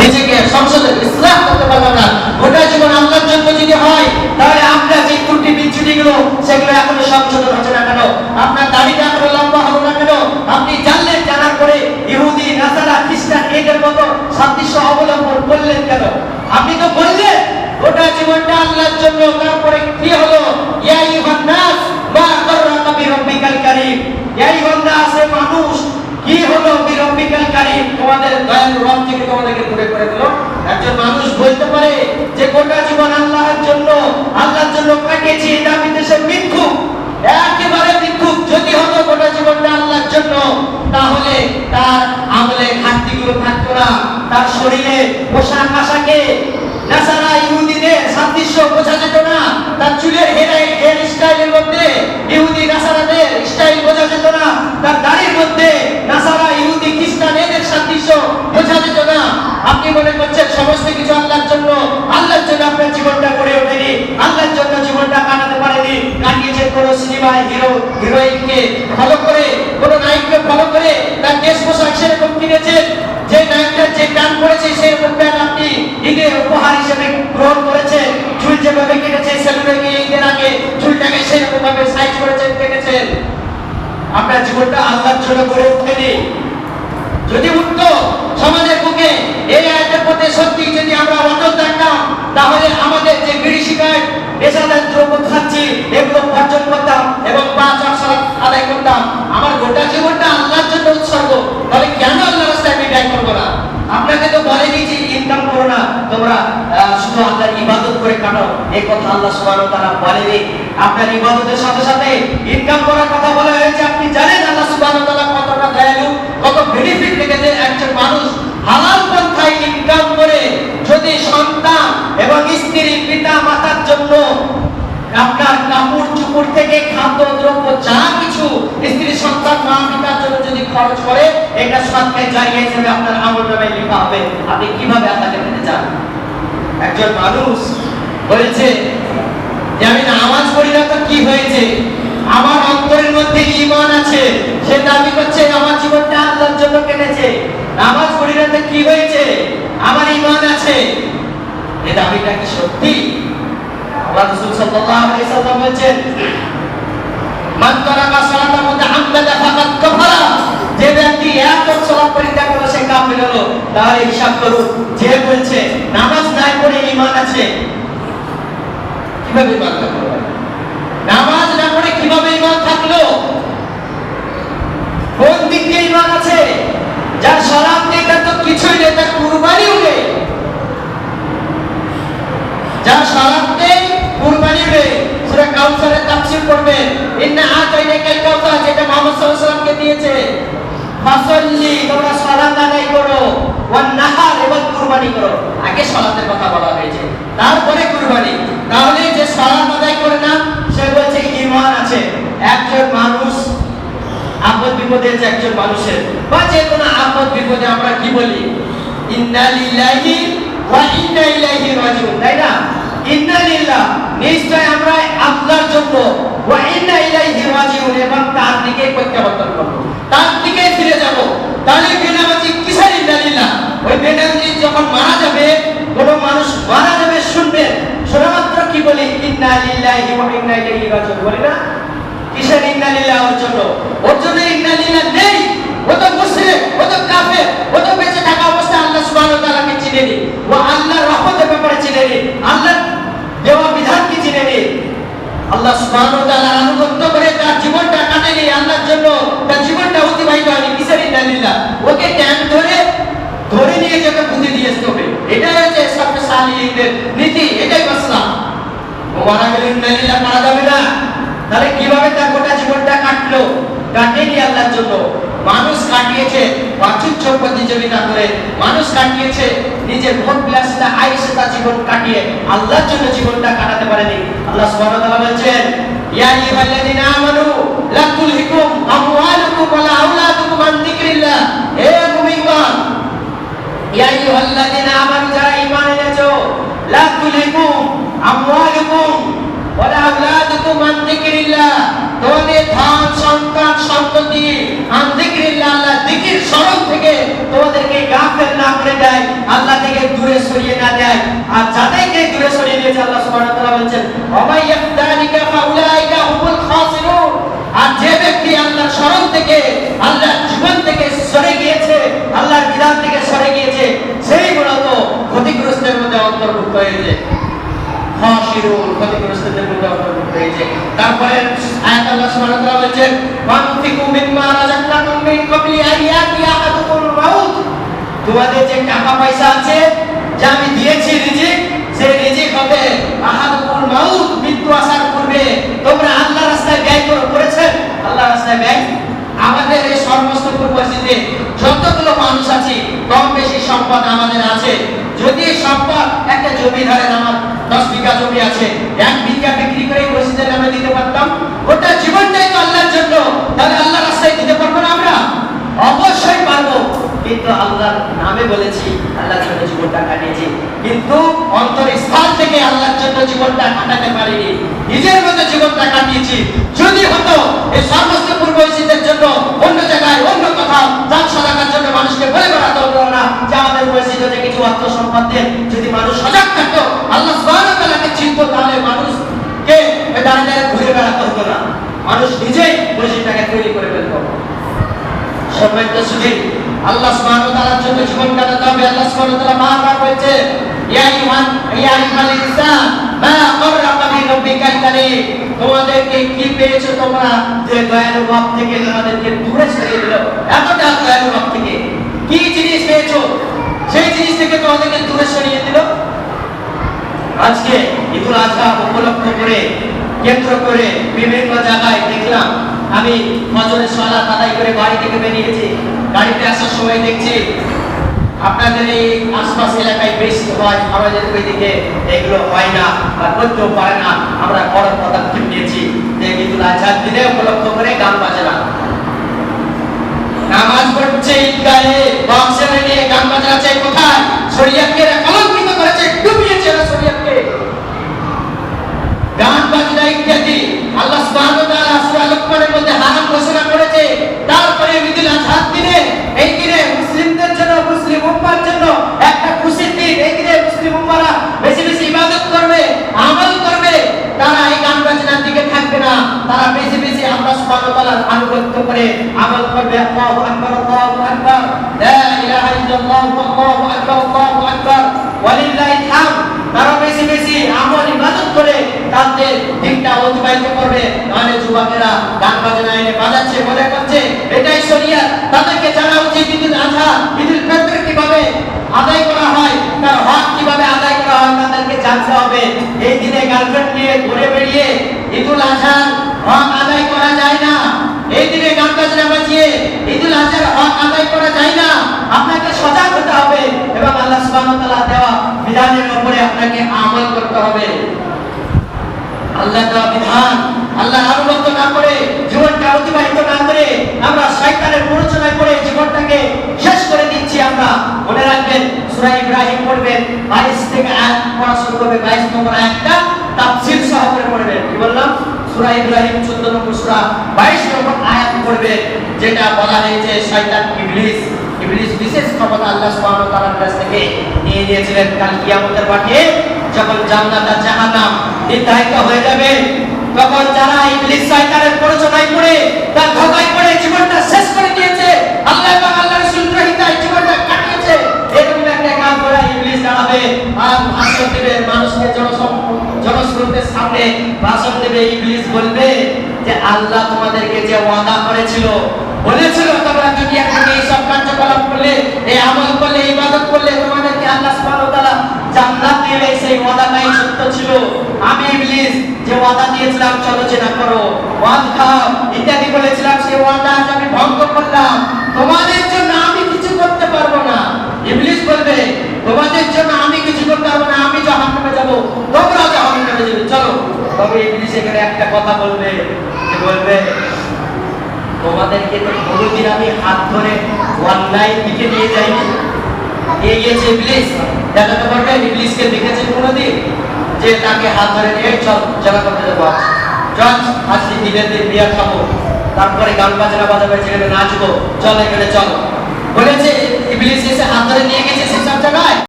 নিজেকে সংসদে ইসলাম করতে পারলাম না। গোটা জীবন আল্লাহর জন্য যদি হয়, তাহলে আমরা যে ত্রুটি বিচ্ছুটি গুলো, সেগুলো এখনও সংশোধন হচ্ছে না কেন? আপনার দাড়িটা এখনও লম্বা হলো না কেন? আপনি জানলেন জানার পরে ইহুদি, নাসারা, খ্রিস্টান এদের মতো সাদৃশ্য অবলম্বন করলেন কেন? আপনি তো বললেন, গোটা জীবনটা আল্লাহর জন্য, তারপরে কি হলো? ইয়া ইউহান নাস, মা কররাকা বিরব্বিকাল কারীম। ইয়া মানুষ, কি হলো বিরব্বিকাল কারীম? তোমাদের দয়ালু রব থেকে তোমাদেরকে দূরে করে দিল একজন মানুষ বলতে পারে যে গোটা জীবন আল্লাহর জন্য আল্লাহর জন্য কাটিয়েছি, এটা দেশের মিথ্যুক, একেবারে মিথ্যুক। যদি হতো গোটা জীবনটা আল্লাহর জন্য, তাহলে তার আমলে ঘাটতিগুলো থাকতো না, তার শরীরে পোশাক আশাকে নাসারা ইহুদিদের সাদৃশ্য বোঝা যেত না তার চুলের হেয়ার হেয়ার স্টাইলের মধ্যে ইহুদি নাসারাদের স্টাইল বোঝা যেত না তার দাড়ির মধ্যে নাসারা ইহুদি খ্রিস্টান এদের সাদৃশ্য বোঝা যেত না আপনি মনে করছেন সমস্ত কিছু আল্লাহর জন্য আল্লাহর জন্য আপনার জীবনটা গড়ে ওঠেনি আল্লাহর জন্য জীবনটা কাটাতে পারেনি কাটিয়েছেন কোন সিনেমায় হিরো হিরোইনকে ফলো করে কোন নায়ককে ফলো করে তার দেশ পোশাক সেরকম কিনেছেন যে নায়কটা যে প্যান্ট পরেছে সেরকম প্যান্ট আপনি ঈদের উপহার হিসেবে গ্রহণ করেছেন চুল যেভাবে কেটেছে সেলুনে গিয়ে ঈদের আগে চুলটাকে সেরকম ভাবে সাইজ করেছেন কেটেছেন আপনার জীবনটা আল্লাহর জন্য গড়ে ওঠেনি যদি উঠতো, সমাজের বুকে এই আয়াতের পথে সত্যি যদি আমরা অটল থাকতাম, তাহলে আমাদের যে বিড়ি সিগারেট নেশাদার দ্রব্য খাচ্ছি, এগুলো বর্জন করতাম এবং পাঁচ অক্ষর আদায় করতাম। আমার গোটা জীবনটা আল্লাহর জন্য উৎসর্গ। তাহলে কেন আল্লাহ রাস্তায় আমি ব্যয় করব না? আপনাকে তো বলেনি যে ইনকাম করো না। তোমরা শুধু আল্লাহর ইবাদত করে কাটো। এই কথা আল্লাহ ওয়া তাআলা বলেনি। আপনার ইবাদতের সাথে সাথে ইনকাম করার কথা বলা হয়েছে, আপনি জানেন আল্লাহ সুবহানাহু ওয়া তাআলা কতটা দয়ালু কত বেনিফিট রেখেছে একজন মানুষ হালাল পন্থায় ইনকাম করে যদি সন্তান এবং স্ত্রী পিতা মাতার জন্য আপনার কাপড় চুপড় থেকে খাদ্য, দ্রব্য, যা কিছু স্ত্রী, সন্তান, মা, পিতার জন্য যদি খরচ করে, এটা সৎকে জারিয়ে হিসেবে আপনার আমল নামায় লেখা হবে। আপনি কীভাবে আল্লাহকে পেতে চান? একজন মানুষ বলেছে যে, আমি নামাজ পড়ি না তো কি হয়েছে? আমার অন্তরের মধ্যে ঈমান আছে, সে দাবি করছে আমার জীবনটা আল্লাহর জন্য কেটেছে। নামাজ পড়ি না তো কি হয়েছে? আমার ঈমান আছে। এই দাবিটা কি সত্যি? রাসূল সাল্লাল্লাহু আলাইহি সাল্লাম বলেছেন, মান তারাকা সালাতা মুতাআম্মাদা ফাকাদ কাফারা। যে ব্যক্তি এক সালাত পরিত্যাগ করল সে কাফির হলো তাহলে হিসাব করুন, যে বলছে, নামাজ নাই পড়ে ঈমান আছে। কীভাবে ঈমান থাকল? নামাজ না পড়ে কীভাবে ঈমান থাকল? কোন দিক দিয়ে ঈমান আছে? যার সালাত নেই, তার তো কিছুই নেই, তার কুরবানিও নেই। যার সালাত সূরা কাউসারের তাফসীর করবেন ইন্না আতাইনাকাল কাউসার যেটা মুহাম্মদ সাল্লাল্লাহু আলাইহি ওয়াসাল্লামকে দিয়েছে। ফাসাল্লি, তোমরা সালাত আদায় করো। ওয়ান নাহার এবং কুরবানি করো। আগে সালাতের কথা বলা হয়েছে। তারপরে কুরবানি। তাহলে যে সালাত আদায় করে না, সে বলছে ঈমান আছে। একজন মানুষ আপদ বিপদে যে একজন মানুষের। বা যে কোনো আপদ বিপদে আমরা কি বলি? ইন্না লিল্লাহি ওয়া ইন্না ইলাইহি রাজিউন, তাই না? ইন্না লিল্লাহ নিশ্চয় আমরা আল্লাহর জন্য। ওয়া ইন্না ইলাইহি রাজিউন, এবং তার দিকে প্রত্যাবর্তন তার দিকে ফিরে যাব। তাহলে বেনামাজি কিসের ইন্না ওই বেনামাজি যখন মারা যাবে, কোনো মানুষ মারা যাবে শুনবে। শোনা মাত্র কি বলি? ইন্না লিল্লাহি বলি না? কিসের ইন্না লিল্লাহ জন্য? ওর জন্য ইন্না লিল্লাহ ও তো মুশরিক, ও তো কাফের, ও তো বেঁচে থাকা অবস্থায় আল্লাহ সুবহানাহু ওয়া তাআলাকে চিনে নি ও আল্লাহর রহমতের ব্যাপারে চিনে নি আল্লাহর দেওয়া বিধানকে চিনে নি জীবনটা কাটেনি আল্লাহর জন্য তার জীবনটা অতিবাহিত হয়নি ধরে ধরে নিয়ে যেতে বুদ্ধি দিয়ে এটাই হচ্ছে সবচেয়ে সালিহীনদের নীতি, এটাই তাহলে কীভাবে তার গোটা জীবনটা কাটলো? কাটেনি আল্লাহর জন্য। মানুষ কাটিয়েছে প্রাচুর্য প্রতিযোগিতা করে। মানুষ কাটিয়েছে নিজের ভোট বিলাসিতা আইসে তার জীবন কাটিয়ে আল্লাহর জন্য জীবনটা কাটাতে পারেনি। আল্লাহ সুবহানাহু ওয়া তাআলা বলছেন, ইয়া আইয়ুহাল্লাযীনা আমানু, লা তুলহিকুম আমওয়ালুকুম ওয়ালা আওলাদুকুম আন যিকরিল্লাহ। হে মুমিনগণ, ইয়া আইয়ুহাল্লাযীনা আমানু, যারা ঈমান এনেছো, লা তুলহিকুম আমওয়ালুকুম ওয়ালা আওলাদুকুম আন যিকরিল্লাহ। তোমাদের ধন, সন্তান সন্ততি আন যিকরিল্লাহ, আল্লাহ যিকির স্মরণ থেকে তোমাদেরকে গাফেল না করে দেয়। আল্লাহ থেকে দূরে সরিয়ে না দেয়। আর যাদেরকে দূরে সরিয়ে দিয়েছে আল্লাহ সুবহানাহু ওয়া তাআলা বলছেন ওমাই ইয়াফদালিকা ফাউলাইকা হুমুল খাসিরুন। আর যে ব্যক্তি আল্লাহর স্মরণ থেকে, আল্লাহর জীবন থেকে সরে গিয়েছে, আল্লাহর বিধান থেকে সরে গিয়েছে, সেই মূলত ক্ষতিগ্রস্তের মধ্যে অন্তর্ভুক্ত হয়েছে। খাসিরুন ক্ষতিগ্রস্তদের মধ্যে অন্তর্ভুক্ত হয়েছে। তারপরে আয়াত আল্লাহ সুবহানাহু ওয়া তাআলা বলেন ওয়ানফিকু মিম্মা রাযাকনাকুম মিন ক্বাবলি আইয়াতি আহাদুকুল মাউত তোমাদের যে টাকা পয়সা আছে, যে আমি দিয়েছি রিজিক, সেই রিজিক হবে আহাদুকুল মাউত, মৃত্যু আসার পূর্বে। তোমরা আল্লাহ রাস্তায় ব্যয় করো, করেছেন? আল্লাহ রাস্তায় ব্যয়? আমাদের এই সর্বস্তপুর পরিস্থিতিতে যতগুলো মানুষ আছে কম বেশি সম্পদ আমাদের আছে। যদি সম্পদ একটা জমি ধরেন, আমার দশ বিঘা জমি আছে, এক বিঘা বিক্রি করে মসজিদের নামে দিতে পারতাম? ওটা জীবনটাই তো আল্লাহর জন্য। তাহলে আল্লাহ রাস্তায় দিতে পারব না আমরা? অবশ্যই পারব। কিন্তু আল্লাহর নামে বলেছি, আল্লাহর জন্য জীবনটা কাটিয়েছি। কিন্তু অন্তর স্থান থেকে আল্লাহর জন্য জীবনটা কাটাতে পারিনি। নিজের মধ্যে জীবনটা কাটিয়েছি। যদি হতো, এই সমস্ত পূর্বশীতের জন্য অন্য জায়গায় অন্য কোথাও দান সদাকার জন্য মানুষকে বলে বেড়াতে হতো না যে আমাদের মসজিদে কিছু অর্থ সম্পদ যদি মানুষ সজাগ থাকতো, আল্লাহ সুবহানাহু চিনতো, তাহলে মানুষকে দাঁড়িয়ে দাঁড়িয়ে ঘুরে বেড়াতে হতো না। মানুষ নিজেই মসজিদটাকে তৈরি করে ফেলতো। সম্মানিত সুধীর আল্লাহ সুবহানাহু তাআলার জন্য জীবন কাটাতে হবে। আল্লাহ সুবহানাহু তাআলা বারবার বলছে ইয়া আইয়ুহান, ইয়া আইয়ুহাল ইনসান, মা গররাকা বিরাব্বিকাল কারীম তোমাদেরকে কি পেয়েছ তোমরা? যে দয়ালু বাপ থেকে তোমাদেরকে দূরে সরিয়ে দিল। এতটা দয়ালু বাপ থেকে। কি জিনিস পেয়েছ? সেই জিনিস থেকে তোমাদেরকে দূরে সরিয়ে দিল। আজকে ঈদুল আজহা উপলক্ষ করে, কেন্দ্র করে বিভিন্ন জায়গায় দেখলাম, আমি ফজরের সলা আদায় করে বাড়ি থেকে বেরিয়েছি। গাড়িতে আসার সময় দেখছি আপনাদের এই আশপাশ এলাকায় বেশি হয়, আমাদের ওইদিকে এগুলো হয় না বা করতেও পারে না। আমরা বড় পদক্ষেপ নিয়েছি যে ঈদুল আজহার দিনে উপলক্ষ করে গান বাজনা। নামাজ পড়ছে ঈদগাহে, বক্সে নিয়ে গান বাজনা চাই কোথায়? শরিয়াতকে এরা কলঙ্কিত করেছে ডুবিয়েছে এরা শরিয়াতকে গান বাজনা ইত্যাদি আল্লাহ সুবহানাহু ওয়া তাআলা সূরা লুকমানের মধ্যে হারাম ঘোষণা করেছে তারপরে ঈদুল আজহার দিনে এই দিনে মুসলিমদের জন্য মুসলিম উম্মার জন্য একটা খুশির দিন। এই দিনে মুসলিম উম্মারা বেশি বেশি ইবাদত করবে, আমল করবে। তারা এই গান বাজনার দিকে থাকবে না। তারা বেশি বেশি আল্লাহ সুবহানাহু তাআলার আনুগত্য করে আমল করবে। আল্লাহু আকবার আল্লাহু আকবার। লা ইলাহা ইল্লাল্লাহ, আল্লাহু আকবার আল্লাহু আকবার। ওয়ালিল্লাহিল হামদ। তারা বেশি বেশি আমল, ইবাদত করে তাদের দিনটা অতিবাহিত করবে। মানে যুবকেরা গান বাজনা এনে বাজাচ্ছে মনে করছে এটাই শরিয়াত তাদেরকে জানা উচিত ঈদুল আজহা ঈদুল ফিতর কীভাবে আদায় করা হয় তার হক কীভাবে আদায় করা হয় তাদেরকে জানতে হবে এই দিনে গার্লফ্রেন্ড ঘুরে বেরিয়ে ঈদুল আজহার হক আদায় করা যায় না। এই দিনে গান বাজনা বাজিয়ে ঈদুল আজহার হক আদায় করা যায় না। আপনাকে সজাগ হতে হবে এবং আল্লাহ সুবহানাহু দেওয়া বিধানের উপরে আপনাকে আমল করতে হবে। আল্লাহ দেওয়া বিধান, আল্লাহ আনুগত্য না করে জীবনটা অতিবাহিত না করে, আমরা শয়তানের প্ররোচনায় পড়ে জীবনটাকে শেষ করে দিচ্ছি আমরা মনে রাখবেন সূরা ইব্রাহিম পড়বেন 22 থেকে আয়াত পড়া শুরু করবে 22 নম্বর আয়াতটা তাফসীর সহ করে পড়বেন কি বললাম সূরা ইব্রাহিম 14 নম্বর 22 নম্বর আয়াত পড়বে, যেটা বলা হয়েছে শয়তান ইবলিস। ইবলিস বিশেষ ক্ষমতা আল্লাহ সুবহানাহু ওয়া তাআলার কাছ থেকে নিয়ে নিয়েছিলেন। কাল কিয়ামতের মাঠে যখন জান্নাত আর জাহান্নাম নির্ধারিত হয়ে যাবে, তখন যারা ইবলিস শয়তানের প্ররোচনায় পড়ে, তার ধোকায় পড়ে জীবনটা শেষ করে দিয়েছে, আল্লাহ এবং আল্লাহ রাসূল জীবনটা কাটিয়েছে। এরকম একটা কাজ করে ইবলিস দাঁড়াবে আর ভাষণ দেবে মানুষকে জনসম- জনস্রোতের সামনে ভাষণ দেবে। ইবলিস বলবে যে আল্লাহ তোমাদেরকে যে ওয়াদা করেছিল, বলেছিল, তোমরা এই সব কার্যকলাপ করলে, এই আমল করলে, ইবাদত করলে, তোমাদেরকে আল্লাহ সুবহানাহু তাআলা জান্নাত সেই সত্য ছিল। আমি ইবলিস যে ওয়াদা দিয়েছিলাম, চলো চেনা করো। ওয়াদ খাও ইত্যাদি বলেছিলাম, সেই ওয়াদা আজ আমি ভঙ্গ করলাম। তোমাদের জন্য আমি কিছু করতে পারব না ইবলিস বলবে তোমাদের জন্য আমি কিছু করতে পারব না আমি জাহান্নামে যাব তোমরা জাহান্নামে যাবে চলো ইবলিস একটা কথা বলবে যে বলবে, তোমাদেরকে তো কোনোদিন আমি হাত ধরে দিকে নিয়ে যাইনি। নিয়ে ইবলিস? দেখাতে ইবলিসকে কোনোদিন যে তাকে হাত ধরে নিয়ে চল চলা করতে আজ। চল আজকে দিনের দিন বিয়া খাব। তারপরে গান বাজনা বাজাবে, সেখানে নাচবো। চল এখানে, চল। বলেছে, ইবলিস এসে হাত ধরে নিয়ে গেছে সেসব জায়গায়?